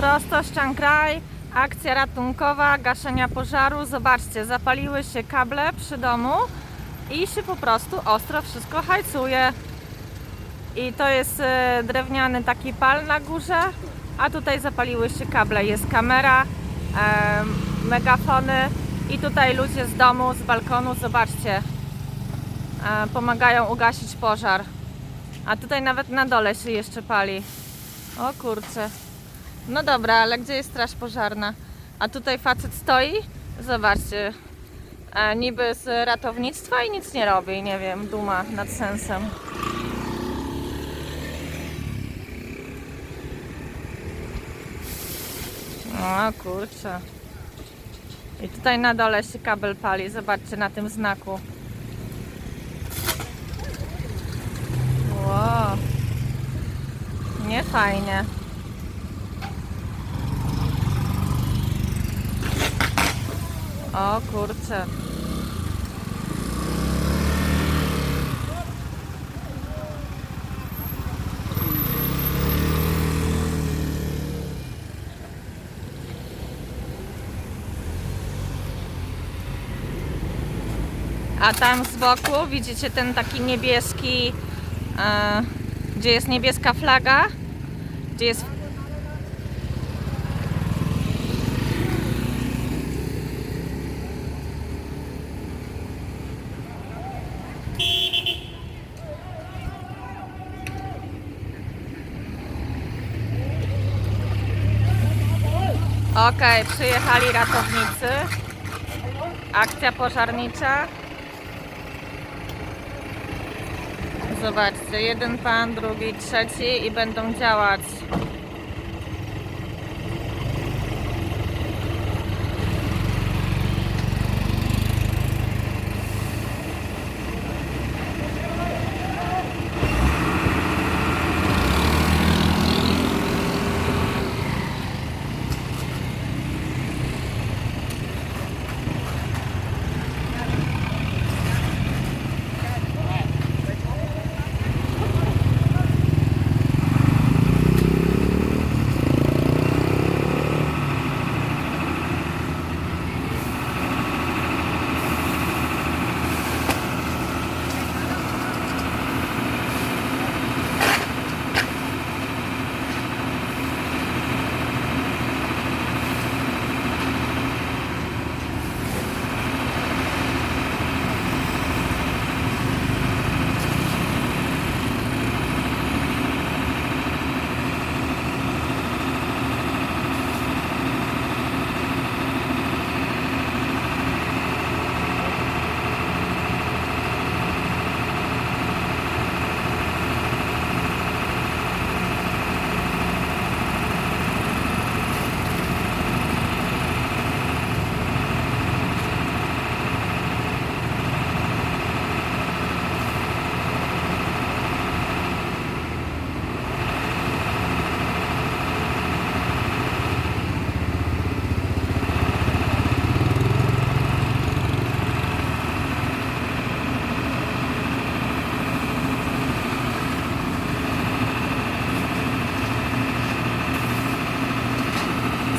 Prosto Rai, akcja ratunkowa, gaszenia pożaru. Zobaczcie, zapaliły się kable przy domu i się po prostu ostro wszystko hajcuje. I to jest e, drewniany taki pal na górze, a tutaj zapaliły się kable. Jest kamera, megafony i tutaj ludzie z domu, z balkonu, zobaczcie, e, pomagają ugasić pożar. A tutaj nawet na dole się jeszcze pali. O kurczę. No dobra, ale gdzie jest straż pożarna? A tutaj facet stoi? Zobaczcie. E, niby z ratownictwa i nic nie robi. Nie wiem, duma nad sensem. O kurczę. I tutaj na dole się kabel pali. Zobaczcie na tym znaku. Wow. Nie fajnie. O kurczę. A tam z boku widzicie ten taki niebieski, e, gdzie jest niebieska flaga, gdzie jest Okej, przyjechali ratownicy. Akcja pożarnicza. Zobaczcie, jeden pan, drugi, trzeci i będą działać.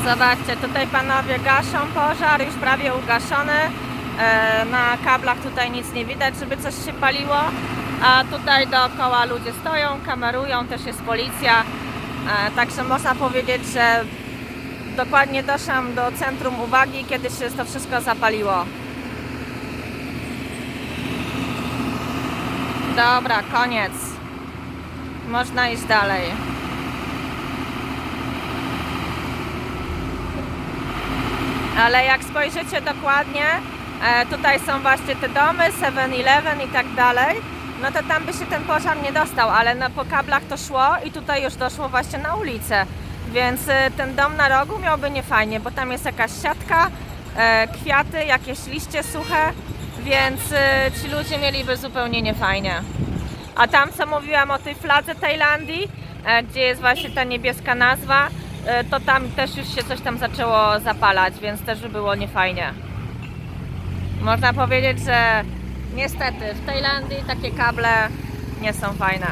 Zobaczcie, tutaj panowie gaszą pożar, już prawie ugaszony. E, Na kablach tutaj nic nie widać, żeby coś się paliło. A tutaj dookoła ludzie stoją, kamerują, też jest policja. E, Także można powiedzieć, że dokładnie doszłam do centrum uwagi, kiedy się to wszystko zapaliło. Dobra, koniec. Można iść dalej. Ale jak spojrzycie dokładnie, e, tutaj są właśnie te domy, 7-Eleven i tak dalej, no to tam by się ten pożar nie dostał, ale na, po kablach to szło i tutaj już doszło właśnie na ulicę. Więc e, ten dom na rogu miałby niefajnie, bo tam jest jakaś siatka, e, kwiaty, jakieś liście suche, więc ci ludzie mieliby zupełnie niefajnie. A tam, co mówiłam o tej fladze Tajlandii, gdzie jest właśnie ta niebieska nazwa, to tam też już się coś tam zaczęło zapalać, więc też by było niefajnie. Można powiedzieć, że niestety w Tajlandii takie kable nie są fajne.